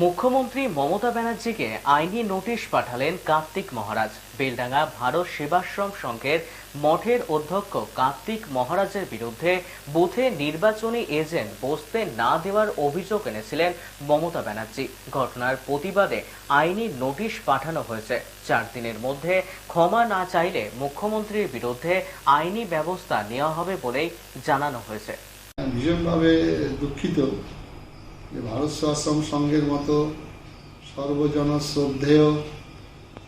মুখ্যমন্ত্রী মমতা ব্যানার্জিকে আইনি নোটিশ পাঠালেন কার্তিক মহারাজ। বেলডাঙ্গা ভারত সেবাশ্রম সংঘের মঠের অধ্যক্ষ কার্তিক মহারাজের বিরুদ্ধে বুথে নির্বাচনী এজেন্ট বসতে না দেওয়ার অভিযোগ এনেছিলেন মমতা ব্যানার্জি। ঘটনার প্রতিবাদে আইনি নোটিশ পাঠানো হয়েছে। চার দিনের মধ্যে ক্ষমা না চাইলে মুখ্যমন্ত্রীর বিরুদ্ধে আইনি ব্যবস্থা নেওয়া হবে বলেই জানানো হয়েছে। ভীষণভাবে দুঃখিত। যে ভারত সেবাশ্রম সংঘের মতো সর্বজন শ্রদ্ধেয়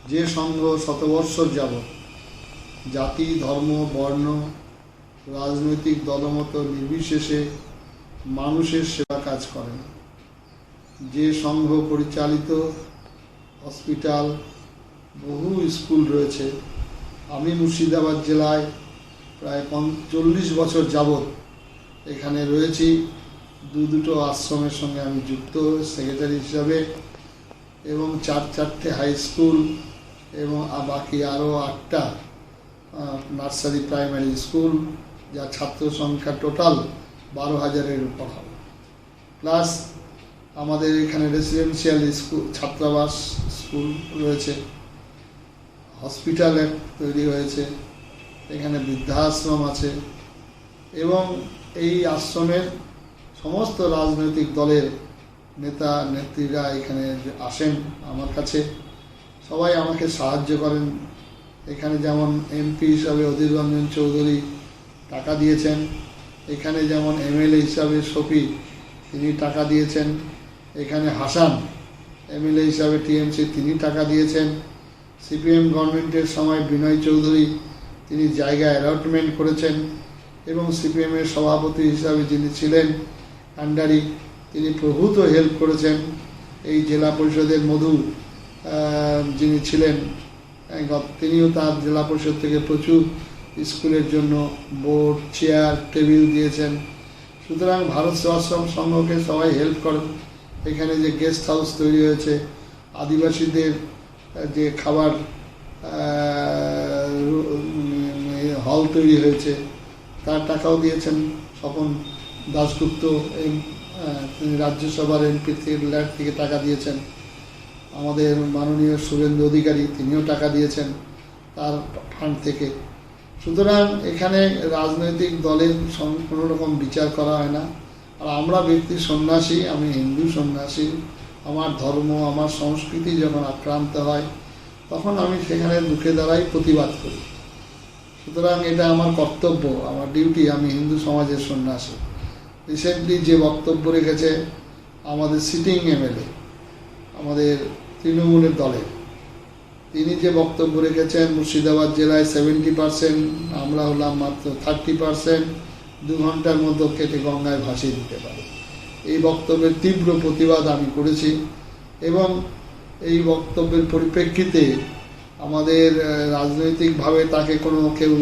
যে সংঘ শতবর্ষর যাবৎ জাতি, ধর্ম, বর্ণ, রাজনৈতিক দলমত নির্বিশেষে মানুষের সেবা কাজ করেন। যে সংঘ পরিচালিত হসপিটাল, বহু স্কুল রয়েছে। আমি মুর্শিদাবাদ জেলায় প্রায় চল্লিশ বছর যাবৎ এখানে রয়েছি। দু দুটো আশ্রমের সঙ্গে আমি যুক্ত সেক্রেটারি হিসাবে, এবং চার চারটে হাই স্কুল এবং বাকি আরও আটটা নার্সারি প্রাইমারি স্কুল যা ছাত্র সংখ্যা টোটাল বারো হাজারের উপর হবে। প্লাস আমাদের এখানে রেসিডেন্সিয়াল স্কুল ছাত্রাবাস স্কুল রয়েছে হসপিটাল তৈরি হয়েছে, এখানে বৃদ্ধাশ্রম আছে, এবং এই আশ্রমের সমস্ত রাজনৈতিক দলের নেতা, নেত্রীরা এখানে আসেন আমার কাছে, সবাই আমাকে সাহায্য করেন। এখানে যেমন এমপি হিসাবে অধীর রঞ্জন চৌধুরী টাকা দিয়েছেন, এখানে যেমন এমএলএ হিসাবে শফি, তিনি টাকা দিয়েছেন, এখানে হাসান, এমএলএ হিসাবে টিএমসি, তিনি টাকা দিয়েছেন। সিপিএম গভর্নমেন্টের সময় বিনয় চৌধুরী, তিনি জায়গা অ্যালটমেন্ট করেছেন এবং সিপিএমের সভাপতি হিসাবে যিনি ছিলেন আন্ডারি তিনি প্রভূত হেল্প করেছেন এই জেলা পরিষদের মধু যিনি ছিলেন তিনিও তার জেলা পরিষদ থেকে প্রচুর স্কুলের জন্য বোর্ড চেয়ার টেবিল দিয়েছেন। সুতরাং ভারত সেবাশ্রম সংঘকে সবাই হেল্প করেন এখানে যে গেস্ট হাউস তৈরি হয়েছে, আদিবাসীদের যে খাবার হল তৈরি হয়েছে, তার টাকাও দিয়েছেন স্বপন দাশগুপ্ত এই তিনি রাজ্যসভার এমপি থেকে ল্যাড থেকে টাকা দিয়েছেন। আমাদের মাননীয় শুভেন্দু অধিকারী তিনিও টাকা দিয়েছেন তার ফান্ড থেকে। সুতরাং এখানে রাজনৈতিক দলের কোনো রকম বিচার করা হয় না। আর আমরা ব্যক্তি সন্ন্যাসী, আমি হিন্দু সন্ন্যাসী, আমার ধর্ম, আমার সংস্কৃতি যখন আক্রান্ত হয়, তখন আমি সেখানে দুঃখে দ্বারাই প্রতিবাদ করি। সুতরাং এটা আমার কর্তব্য, আমার ডিউটি আমি হিন্দু সমাজের সন্ন্যাসী। রিসেন্টলি যে বক্তব্য রেখেছে আমাদের সিটিং এমএলএ আমাদের তৃণমূলের দলে, তিনি যে বক্তব্য রেখেছেন, মুর্শিদাবাদ জেলায় সেভেন্টি পার্সেন্ট আমরা হলাম মাত্র থার্টি পার্সেন্ট দু ঘণ্টার মধ্যে কেটে গঙ্গায় ভাসিয়ে দিতে পারে। এই বক্তব্যের তীব্র প্রতিবাদ আমি করেছি এবং এই বক্তব্যের পরিপ্রেক্ষিতে আমাদের রাজনৈতিকভাবে তাকে কোনো কেউ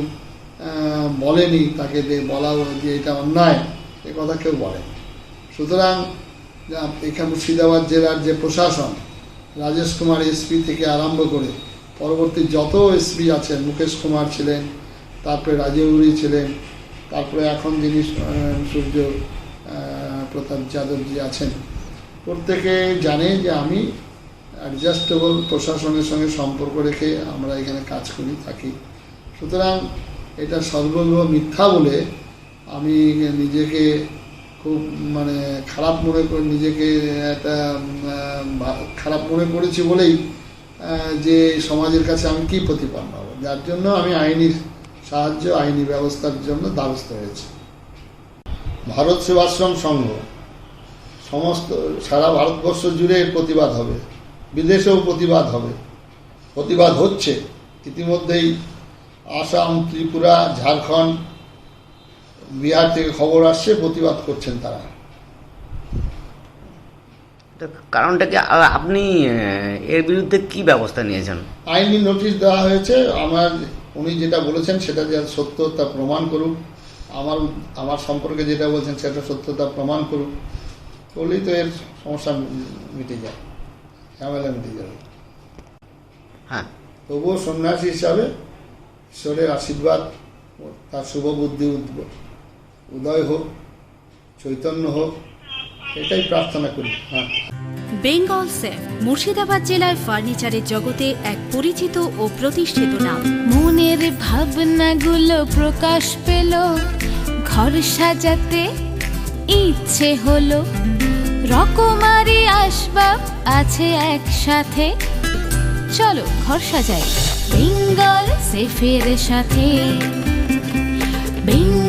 বলেনি, তাকে বলা যে এটা অন্যায়। এ কথা কেউ বলেনি সুতরাং এখানে মুর্শিদাবাদ জেলার যে প্রশাসন, রাজেশ কুমার এসপি থেকে আরম্ভ করে পরবর্তী যত এসপি আছেন, মুকেশ কুমার ছিলেন, তারপরে রাজৌরি ছিলেন, তারপরে এখন যিনি সূর্য প্রতাপ যাদবজি আছেন, প্রত্যেকে জানে যে আমি অ্যাডজাস্টেবল প্রশাসনের সঙ্গে সম্পর্ক রেখে আমরা এখানে কাজ করি, থাকি। সুতরাং এটা সর্বগ্র মিথ্যা বলে আমি নিজেকে খুব মানে খারাপ মনে করে নিজেকে একটা খারাপ মনে করেছি বলেই যে সমাজের কাছে আমি কি প্রতিপন্ন হব যার জন্য আমি আইনি সাহায্য, আইনি ব্যবস্থার জন্য দ্বারস্থ হয়েছি। ভারত সেবাশ্রম সংঘ, সমস্ত সারা ভারতবর্ষ জুড়ে প্রতিবাদ হবে। বিদেশেও প্রতিবাদ হবে। প্রতিবাদ হচ্ছে। ইতিমধ্যেই আসাম, ত্রিপুরা, ঝাড়খণ্ড বিহার থেকে খবর আসছে প্রতিবাদ করছেন তারা। তো কারণটা কি আপনি এর বিরুদ্ধে কি ব্যবস্থা নিয়েছেন? আইনি নোটিশ দেওয়া হয়েছে আমার উনি যেটা বলেছেন সেটা যে সত্যতা প্রমাণ করুক। আমার আমার সম্পর্কে যেটা বলছেন সেটা সত্যতা প্রমাণ করুক। করলেই তো এর সমস্যা মিটে যায় ঝামেলা মিটে যাবে। হ্যাঁ। তবুও সন্ন্যাসী হিসাবে ঈশ্বরের আশীর্বাদ তার শুভ বুদ্ধি উদ্ভ- উদয় হোক চৈতন্য হোক এটাই প্রার্থনা করি হ্যাঁ। বেঙ্গল সেফ মুর্শিদাবাদ জেলায় ফার্নিচারের জগতে এক পরিচিত ও প্রতিষ্ঠিত নাম। মনের ভাবনাগুলো প্রকাশ পেল ঘর সাজাতে ইচ্ছে হলো। রকমারি আসবাব আছে একসাথে চলো ঘর সাজাই। বেঙ্গল সেফের সাথে।